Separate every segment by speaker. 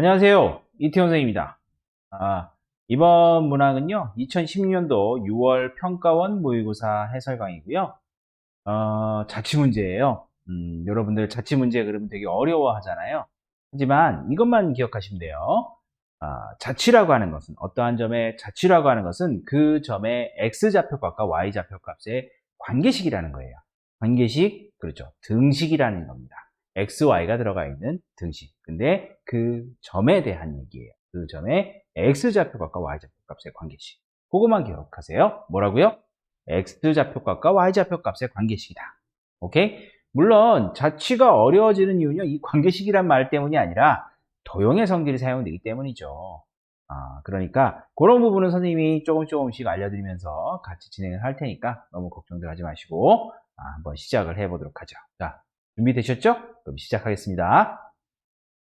Speaker 1: 안녕하세요. 이태원 선생입니다. 아, 이번 문항은요, 2016년도 6월 평가원 모의고사 해설 강의고요. 어, 자취문제예요. 음, 여러분들 자취문제 그러면 되게 어려워 하잖아요. 하지만 이것만 기억하시면 돼요. 아, 자취라고 하는 것은 어떠한 점의 자취라고 하는 것은 그 점의 x좌표값과 y좌표값의 관계식이라는 거예요. 관계식, 그렇죠. 등식이라는 겁니다. X, y가 들어가 있는 등식. 근데 그 점에 대한 얘기예요. 그 점의 x좌표값과 y좌표값의 관계식. 그것만 기억하세요. 뭐라고요? x좌표값과 y좌표값의 관계식이다. 오케이? 물론 자취가 어려워지는 이유는 이 관계식이란 말 때문이 아니라 도형의 성질이 사용되기 때문이죠. 아, 그러니까 그런 부분은 선생님이 조금 조금씩 알려드리면서 같이 진행을 할 테니까 너무 걱정들 하지 마시고 아, 한번 시작을 해보도록 하죠. 자, 준비되셨죠? 그럼 시작하겠습니다.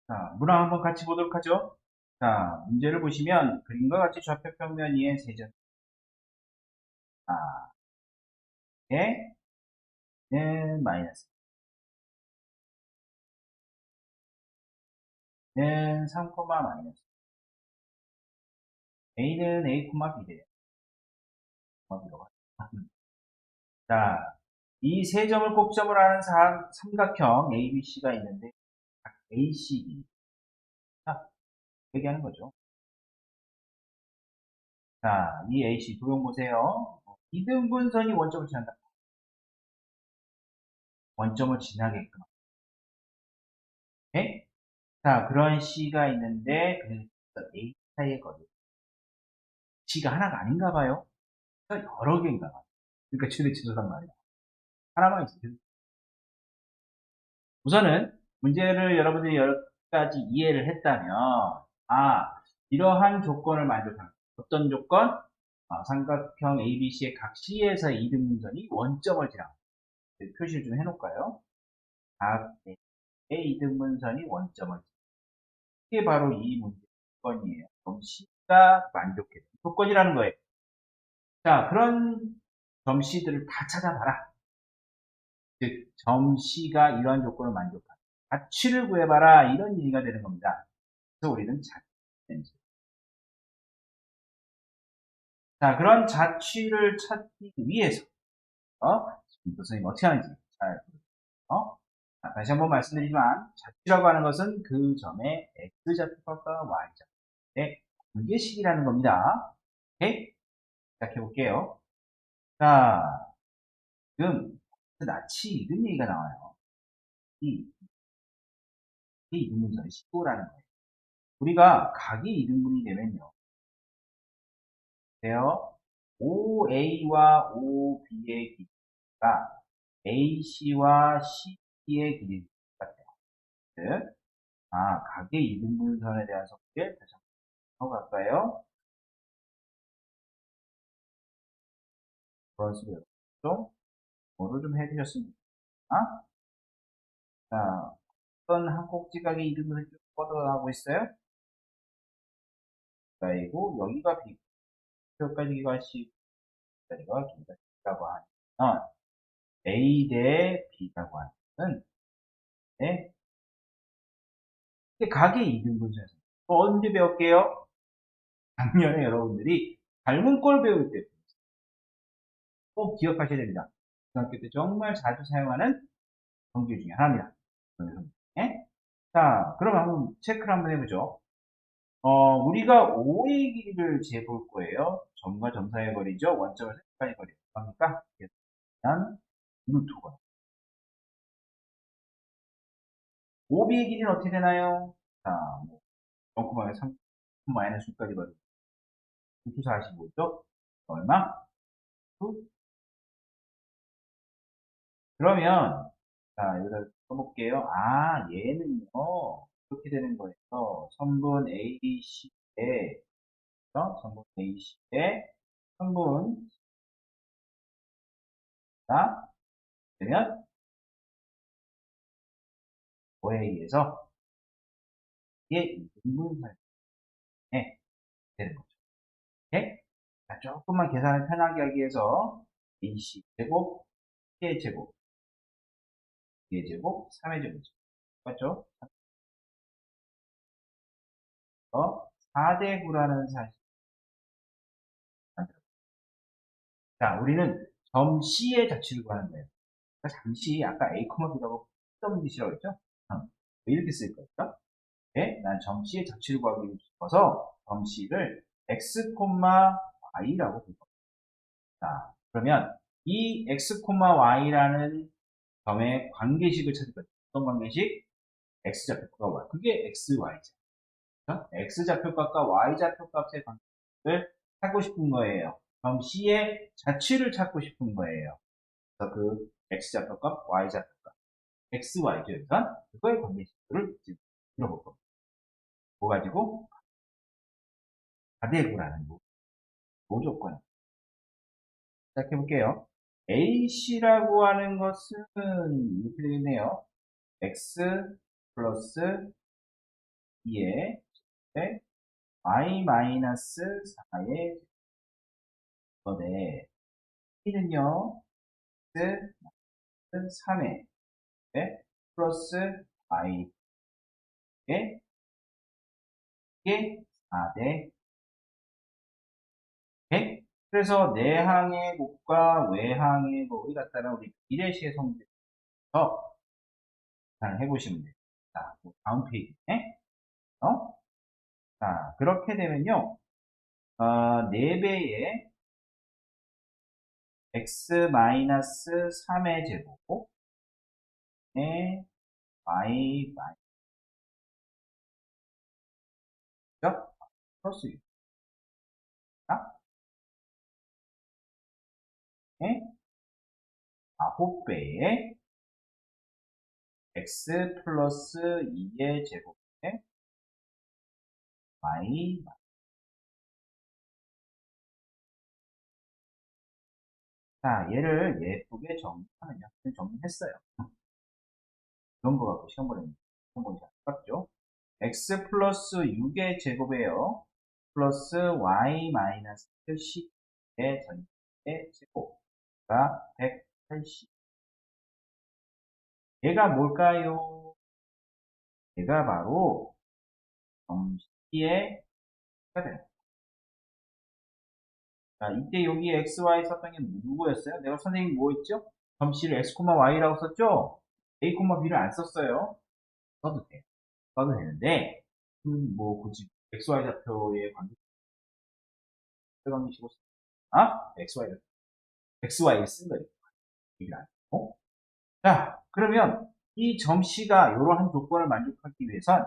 Speaker 1: 자, 문항 한번 같이 보도록 하죠. 자, 문제를 보시면 그림과 같이 좌표 평면 위에 세점. 아, 예, 예, 마이너스. 는 3, 마이너스. A는 A, B래요. 자, 이 세 점을 꼭점을 하는 삼각형 ABC가 있는데 AC 자, 얘기하는 거죠. 자, 이 AC 도형 보세요. 이등분선이 원점을 지난다. 원점을 지나게끔. 네? 자, 그런 C가 있는데 그래서 A 사이의 거리. C가 하나가 아닌가 봐요. 여러 개인가 봐요. 그러니까 최대 최소단 말이야. 하나만 있어요. 우선은 문제를 여러분들이 여러 가지 이해를 했다면 아 이러한 조건을 만족하는 어떤 조건? 아, 삼각형 ABC의 각 C에서 이등분선이 원점을 지나고 표시를 좀 해놓을까요? 각 A의 이등분선이 원점을 지나고 이게 바로 이 문제 조건이에요. 그럼 C가 만족해 조건이라는 거예요. 자 그런 점C들을 다 찾아봐라. 즉 점C가 이러한 조건을 만족한다. 자취를 구해봐라 이런 얘기가 되는 겁니다. 그래서 우리는 자취 자 그런 자취를 찾기 위해서 어? 선생님 어떻게 하는지 잘 어? 자, 다시 한번 말씀드리지만 자취라고 하는 것은 그 점의 x좌표값과 y좌표의 관계식이라는 겁니다. 오케이? 시작해 볼게요. 자, 지금 낯이 이런 얘기가 나와요. 이 각이 이등분선이 15라는 거예요. 우리가 각이 이등분이 되면요. 돼요. OA와 OB의 길이가 AC와 CB의 길이 같아요. 즉, 아, 각의 이등분선에 대한 속질 다시 한번 갈까요? 그런 식으로 좀 뭐를 좀 해주셨습니다. 자, 어떤 한 꼭지각의 이름을 쭉 뻗어가고 있어요. 그리고 여기가 B, 여기까지가 C, 여기가 B가 C라고 하면 A 대 B라고 하면 네. 각의 이등분선에서 언제 배웠게요? 작년에 여러분들이 닮은 꼴 배울 때 꼭 기억하셔야 됩니다. 중학교 때 정말 자주 사용하는 성질 중에 하나입니다. 예? 자, 그럼 한번 체크를 한번 해보죠. 어, 우리가 5의 길이를 재볼 거예요. 점과 점 사이의 거리죠. 원점을 색깔의 거리. 그러니까, 일단, 루트가. 5B의 길이는 어떻게 되나요? 자, 뭐, 0,3, 3 마이너스 6까지 거리. 9 45죠? 얼마? 9? 그러면, 자, 여기다 써볼게요. 아, 얘는요, 이렇게 되는 거예요. 성분 AC에, 어? 성분 AC에, 성분, 자, 그러면, OA에서, 이게 인분설에 되는 거죠. 오케이? 자, 조금만 계산을 편하게 하기 위해서, AC 제곱, K 제곱, 2의 제곱, 3의 제곱이죠. 맞죠? 어, 4대 9라는 사실. 자, 우리는 점 C의 자취를 구하는 거예요. 그러니까 잠시 아까 A, B라고 W라고 했죠? 어, 이렇게 쓸 거죠? 네, 난점 C의 자취를 구하기 싶어서 점 C를 X, Y라고 부를 겁니다. 자, 그러면 이 X, Y라는 점의 관계식을 찾을 거예요. 어떤 관계식? X 좌표값과 Y. 그게 X, Y죠. X 좌표값과 Y 좌표값의 관계식을 찾고 싶은 거예요. 그럼 C의 자취를 찾고 싶은 거예요. 그래서 그 X 좌표값, Y 좌표값, X, Y죠. 일단 그거의 관계식들을 지금 들어볼 겁니다. 뭐 가지고? 가대구라는 뭐, 뭐 조건. 시작해 볼게요. AC라고 하는 것은 이렇게 되겠네요. X 플러스 2의 y 마이너스 4의 거대 T는요 X 3의 플러스 Y의 이게 4대 네? 그래서 내항의 곱과 외항의 곱이 같다는 우리 비례시의 성질에서 계산을 해보시면 돼요. 자, 뭐 다음 페이지에 어? 자, 그렇게 되면요. 어, 4배의 x-3의 제곱 에 y 마이너스 플러스 6 에 9배의 x 플러스 2의 제곱에 y 자, 얘를 예쁘게 정리하면요. 정리했어요. 그런 거 갖고 시험 보내면 시험 보기 잘 맞죠? x 플러스 6의 제곱에요. 플러스 y 마이너스 10의 전체 제곱 가 180. 얘가 뭘까요? 얘가 바로 점시의 가 됩니다. 자, 이때 여기 xy 썼던 게 누구였어요? 내가 선생님 뭐 했죠? 점씨를 x, y라고 썼죠? a, b를 안 썼어요. 써도 돼요. 써도 되는데, 음, 뭐, 굳이 xy 좌표의 관계, 관계시고, 아? Xy, xy를 쓴 거예요. 했고. 자, 그러면 이 점씨가 이러한 조건을 만족하기 위해선,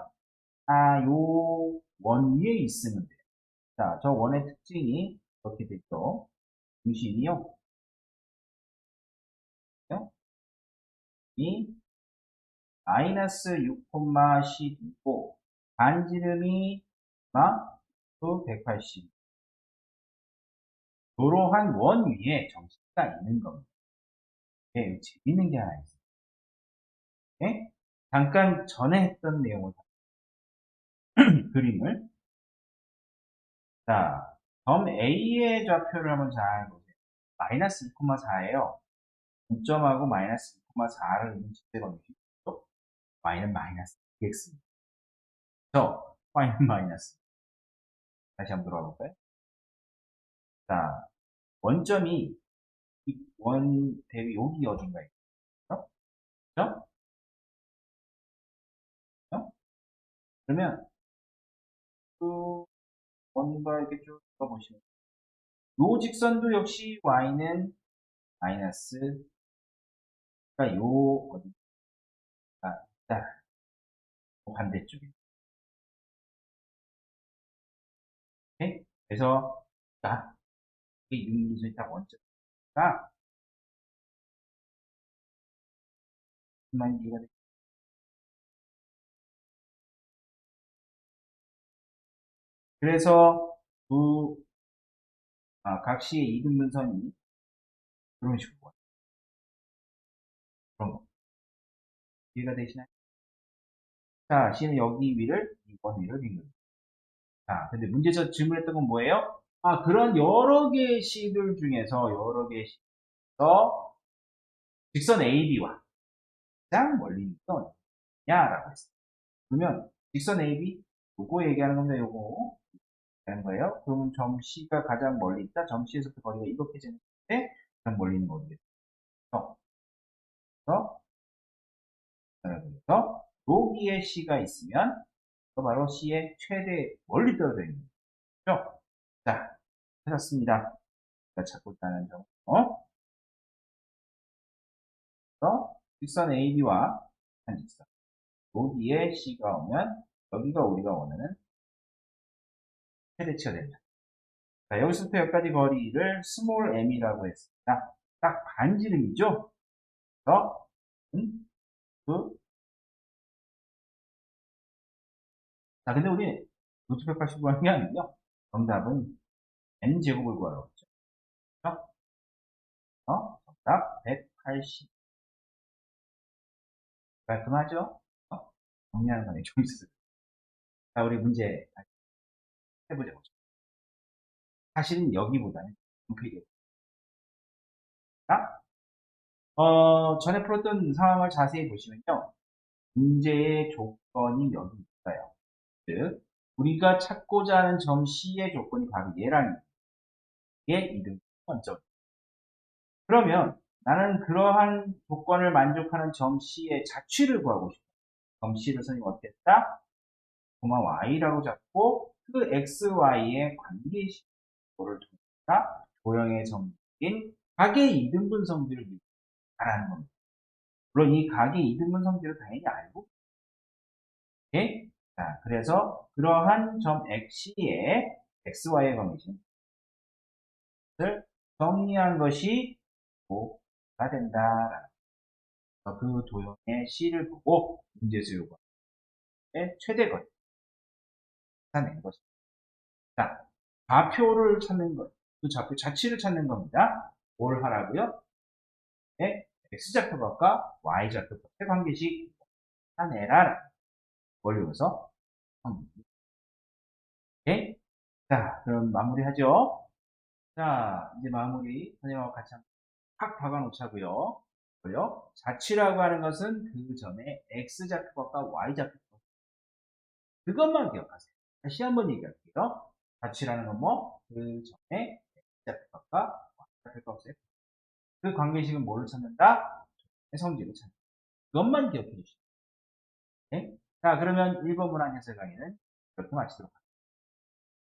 Speaker 1: 아, 요 원 위에 있으면 돼요. 자, 저 원의 특징이 이렇게 됐죠. 중심이요. 이 마이너스 6,12고 반지름이 막 180. 이러한 원 위에 정식가 있는 겁니다. 네, 재밌는 게 하나 있어요. 네? 잠깐 전에 했던 내용을 그림을 자, 점 A의 좌표를 한번 잘 보세요. 마이너스 2,4예요. 0점하고 마이너스 2,4를 있는 직대관계식이죠. y는 마이너스 2x입니다. 저 y는 마이너스 다시 한번 들어가 볼까요? 자, 원점이 원 대비 여기 어딘가에 있죠? 그죠? 그죠? 그러면 그 원과 이렇게 쭉 써보시면 요 직선도 역시 y는 마이너스 그러니까 요 어디 아, 자 반대쪽에 오케이? 그래서 자 유인기준이 딱 원점이니까 그래서 두 아, 각시의 이등분선이 그런 식으로 그런 거 이해가 되시나요? 자, C는 여기 위를 2번 위를 빈 겁니다. 자, 근데 문제에서 질문했던 건 뭐예요? 아, 그런 여러 개의 C들 중에서 여러 개의 C에서 직선 AB와 가장 멀리 있던 냐라고 했어요. 그러면 직선 AB 요거 얘기하는 겁니다. 요거. 하는 거예요. 그러면 점 C가 가장 멀리 있다. 점 C에서부터 거리가 이렇게 되는데 가장 멀리 있는 거 어디겠죠? 그래서 그래서 여기에 C가 있으면 그 바로 C의 최대 멀리 떨어져 있는 거죠. 자, 찾았습니다. 제가 찾고 있다는 점. 어? 그래서 직선 AB와 한 직선. 여기에 C가 오면 여기가 우리가 원하는 최대치가 됩니다. 자, 여기서부터 여기까지 거리를 스몰 m이라고 했습니다. 딱 반지름이죠? 그래서 음, 그 자, 근데 우리 루트 180 구하는 게 아니고요. 정답은 n제곱을 구하라고 했죠. 그렇죠? 어? 정답 180. 깔끔하죠? 어? 정리하는 거네. 좀 있었어요. 자, 우리 문제 해보자고. 사실은 여기보다는 홈페이지에. 자, 어, 전에 풀었던 상황을 자세히 보시면요. 문제의 조건이 여기 있어요. 즉, 우리가 찾고자 하는 점 C의 조건이 바로 얘라는 게 이등 번점. 그러면 나는 그러한 조건을 만족하는 점 C의 자취를 구하고 싶어. 점 C를 선생님 했다? 고마 Y라고 잡고 그 XY의 관계식을 통해서 도형의 정적인 각의 이등분 성질을 말하는 겁니다. 물론 이 각의 이등분 성질을 당연히 알고 오케이? 자, 그래서 그러한 점 X의 XY의 관계식을 정리한 것이 뭐가 된다. 그 도형의 C를 보고 문제수 요구의 최대 거리 찾아낸 것입니다. 자, 좌표를 찾는 것, 그 좌표 자취를 찾는 겁니다. 뭘 하라고요? 네, x좌표값과 y좌표값의 관계식 찾아내라. 원리로서 오케이? 자, 그럼 마무리하죠. 자, 이제 마무리 선생님하고 같이 팍 박아놓자고요. 뭐요? 자취라고 하는 것은 그 전에 x좌표값과 y좌표값 그것만 기억하세요. 다시 한번 얘기할게요. 가치라는 건 뭐? 그 전에 X좌표값과 Y좌표값의 그 관계식은 뭐를 찾는다? 성질을 찾는다. 그것만 기억해 주시죠. 네? 자, 그러면 1번 문항 해설 강의는 이렇게 마치도록 하겠습니다.